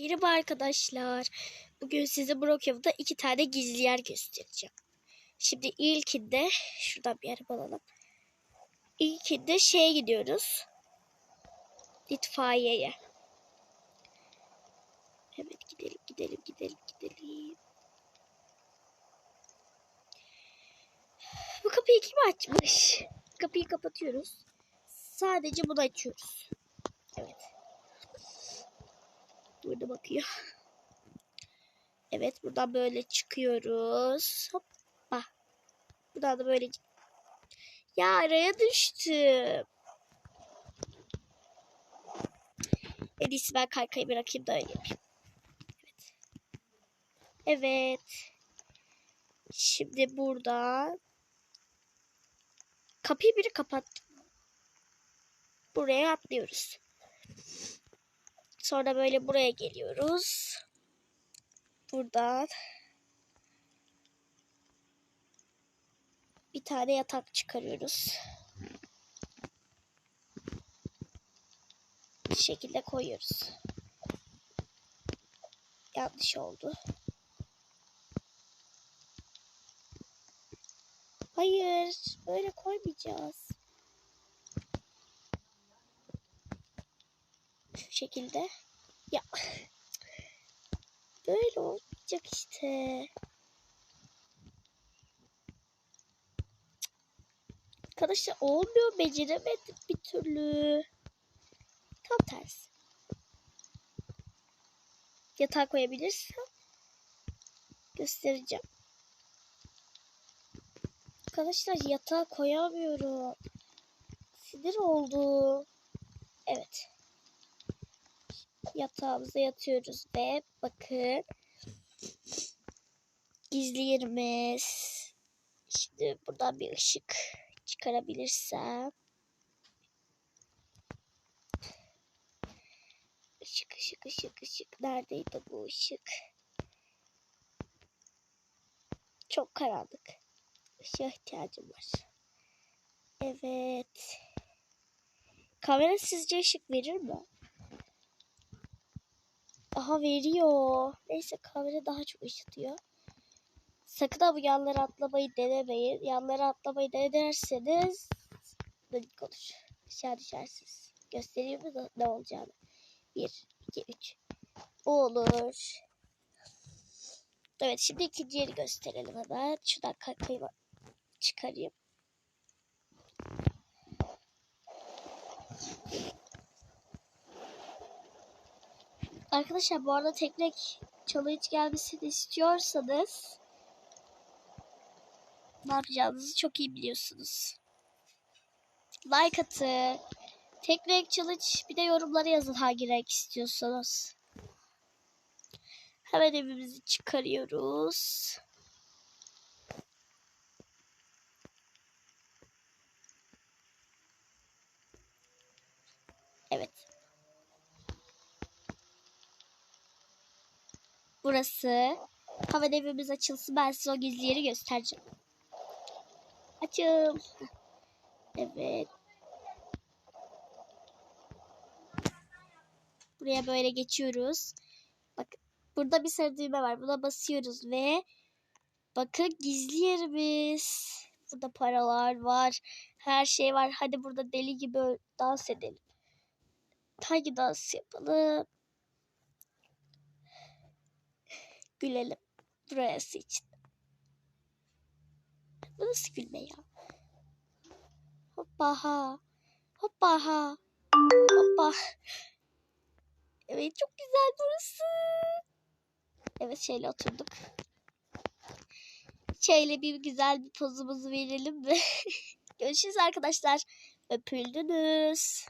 Merhaba arkadaşlar. Bugün size Brookhaven'da iki tane gizli yer göstereceğim. Şimdi ilkinde şuradan bir yere alalım. İlkinde şeye gidiyoruz. İtfaiyeye. Evet gidelim gidelim gidelim gidelim. Bu kapıyı kim açmış? Kapıyı kapatıyoruz. Sadece bunu açıyoruz. Evet. Burada bakıyor. Evet buradan böyle çıkıyoruz. Hoppa. Buradan da böyle. Ya araya düştüm. En ben kaykayı bırakayım da öyle yapayım. Evet. Evet. Şimdi burada kapıyı biri kapattı. Buraya atlıyoruz. Sonra böyle buraya geliyoruz. Buradan bir tane yatak çıkarıyoruz. Bu şekilde koyuyoruz. Yanlış oldu. Hayır, böyle koymayacağız. Şu şekilde. Ya. Böyle olmayacak işte. Arkadaşlar olmuyor. Beceremedim bir türlü. Tam tersi. Yatağa koyabilirsem göstereceğim. Arkadaşlar yatağa koyamıyorum. Sinir oldu. Evet yatağımıza yatıyoruz ve bakın gizli yerimiz. Şimdi buradan bir ışık çıkarabilirsem. Işık ışık ışık ışık. Neredeydi bu ışık? Çok karanlık. Işığa ihtiyacım var. Evet. Kamera sizce ışık verir mi? Aha veriyor. Neyse kamera daha çok ışıtıyor. Sakın ama yanlara atlamayı denemeyin. Yanlara atlamayı denerseniz dedik olur. Aşağı düşersiniz. Göstereyim mi ne olacağını? 1, 2, 3. Bu olur. Evet şimdi ikinci yeri gösterelim hemen. Şuradan kakayı çıkarayım. Arkadaşlar bu arada teknek challenge gelmesini istiyorsanız ne yapacağınızı çok iyi biliyorsunuz. Like atın. Teknek challenge bir de yorumlara yazın hangi renk istiyorsanız. Hemen evimizi çıkarıyoruz. Evet. Burası. Hava evimiz açılsın. Ben size o gizli yeri göstereceğim. Açım. Evet. Buraya böyle geçiyoruz. Bakın burada bir sarı düğme var. Buna basıyoruz ve bakın gizli yerimiz. Burada paralar var. Her şey var. Hadi burada deli gibi dans edelim. Hangi dans yapalım? Gülelim. Burası için. Bu nasıl gülme ya? Hoppa ha. Hoppa ha. Hoppa. Evet çok güzel burası. Evet şöyle oturduk. Şöyle bir güzel bir pozumuzu verelim mi? Görüşürüz arkadaşlar. Öpüldünüz.